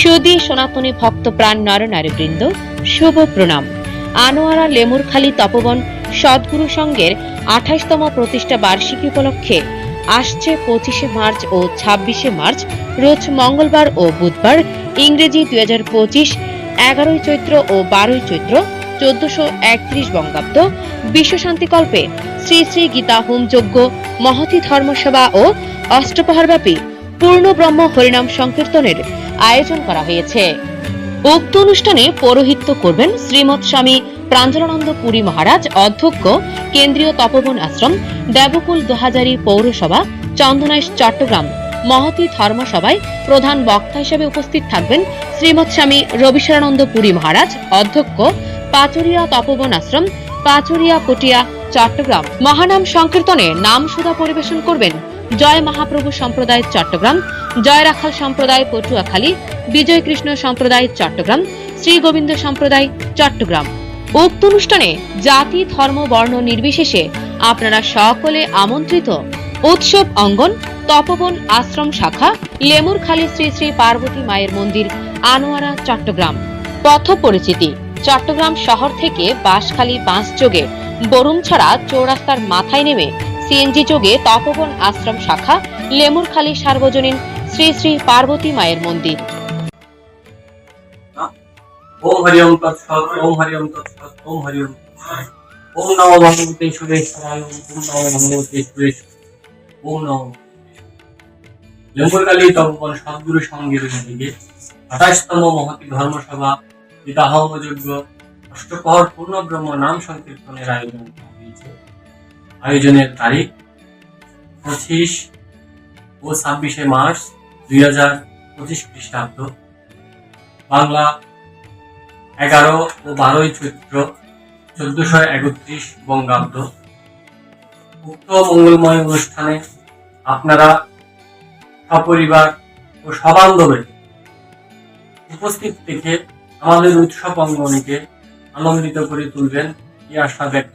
সুদী সনাতনী ভক্ত প্রাণ নরনারীবৃন্দ শুভ প্রণাম। আনোয়ারা লেমুরখালী তপবন সদ্গুরু সংঘের আঠাশতম প্রতিষ্ঠা বার্ষিকী উপলক্ষে আসছে পঁচিশে মার্চ ও ছাব্বিশে মার্চ, রোজ মঙ্গলবার ও বুধবার ইংরেজি দুই হাজার পঁচিশ, এগারোই চৈত্র ও বারোই চৈত্র, চোদ্দশো একত্রিশ বঙ্গাব্দ বিশ্বশান্তিকল্পে শ্রী শ্রী গীতা হোম যজ্ঞ, মহতি ধর্মসভা ও অষ্টপ্রহরব্যাপী পূর্ণ ব্রহ্ম হরিনাম সংকীর্তনের আয়োজন করা হয়েছে। উক্ত অনুষ্ঠানে পৌরোহিত্য করবেন শ্রীমৎ স্বামী প্রাঞ্জলানন্দ পুরী মহারাজ, অধ্যক্ষ, কেন্দ্রীয় তপবন আশ্রম, দেবকুল দোহাজারি পৌরসভা, চন্দনাইশ চট্টগ্রাম, মহতি ধর্মসভায় প্রধান বক্তা হিসেবে উপস্থিত থাকবেন শ্রীমৎ স্বামী রবিশরানন্দ পুরী মহারাজ, অধ্যক্ষ, পাচুরিয়া তপবন আশ্রম, পাচুরিয়া পটিয়া চট্টগ্রাম। মহানাম সংকীর্তনে নাম সুধা পরিবেশন করবেন জয় মহাপ্রভু সম্প্রদায় চট্টগ্রাম, জয় রাখাল সম্প্রদায় পটুয়াখালী, বিজয় কৃষ্ণ সম্প্রদায় চট্টগ্রাম, শ্রী গোবিন্দ সম্প্রদায় চট্টগ্রাম। উক্ত অনুষ্ঠানে জাতি, ধর্ম, বর্ণ নির্বিশেষে আপনারা সকলে আমন্ত্রিত। উৎসব অঙ্গন, তপবন আশ্রম শাখা, লেমুরখালী শ্রী শ্রী পার্বতী মায়ের মন্দির, আনোয়ারা চট্টগ্রাম। পথ পরিচিতি, চট্টগ্রাম শহর থেকে বাঁশখালী বাঁশ যোগে বরুমছড়া চৌরাস্তার মাথায় নেমে সিএনজি যোগে তপবন আশ্রম শাখা, লেমুরখালী সার্বজনীন শ্রী শ্রী পার্বতী মায়ের মন্দির। ওম হরি ওম তৎসৎ ওম হরি ওম তৎসৎ ওম হরি ওম ওম ভগবতে সুরেশ্বরায় ওম ভগবতে ওম তপন সদ্গুরু সঙ্গের দিকে আঠাশতম ধর্মসভা বিদাহম যজ্ঞ অষ্টপহর পূর্ণ ব্রহ্ম নাম সংকীর্তনের আয়োজন করা হয়েছে। আয়োজনের তারিখ পঁচিশ ও ছাব্বিশে মার্চ দুই হাজার পঁচিশ খ্রিস্টাব্দ। বাংলা এগারো ও বারোই চৈত্র চোদ্দশো একত্রিশ বঙ্গাব্দ। উক্ত মঙ্গলময় অনুষ্ঠানে আপনারা সপরিবার ও সবান্ধবে উপস্থিত থেকে আমাদের উৎসব অঙ্গনীকে আনন্দিত করে তুলবেন এই আশা ব্যক্ত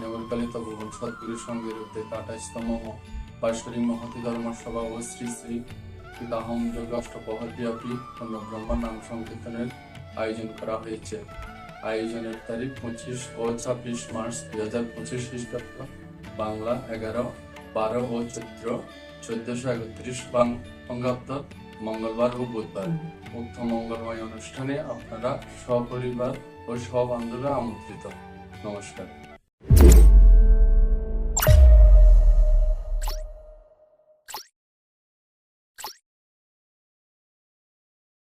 নগরকালিত ভুবন সদ্গুরু সঙ্গের উদ্যোগ আঠাশতম বাৎসরিক মহতি ধর্মসভা ও শ্রী শ্রী পিতাহম যোগ অষ্টপহরব্যাপী ব্রহ্ম নাম সংকীর্তনের আয়োজন করা হয়েছে। আয়োজনের তারিখ পঁচিশ ও ছাব্বিশ মার্চ দুই হাজার পঁচিশ খ্রিস্টাব্দ, বাংলা এগারো, বারো ও চৈত্র চোদ্দশো একত্রিশ বঙ্গাব্দ, মঙ্গলবার ও বুধবার। উক্ত মঙ্গলময় অনুষ্ঠানে আপনারা সপরিবার ও সবান্ধবে আমন্ত্রিত। নমস্কার।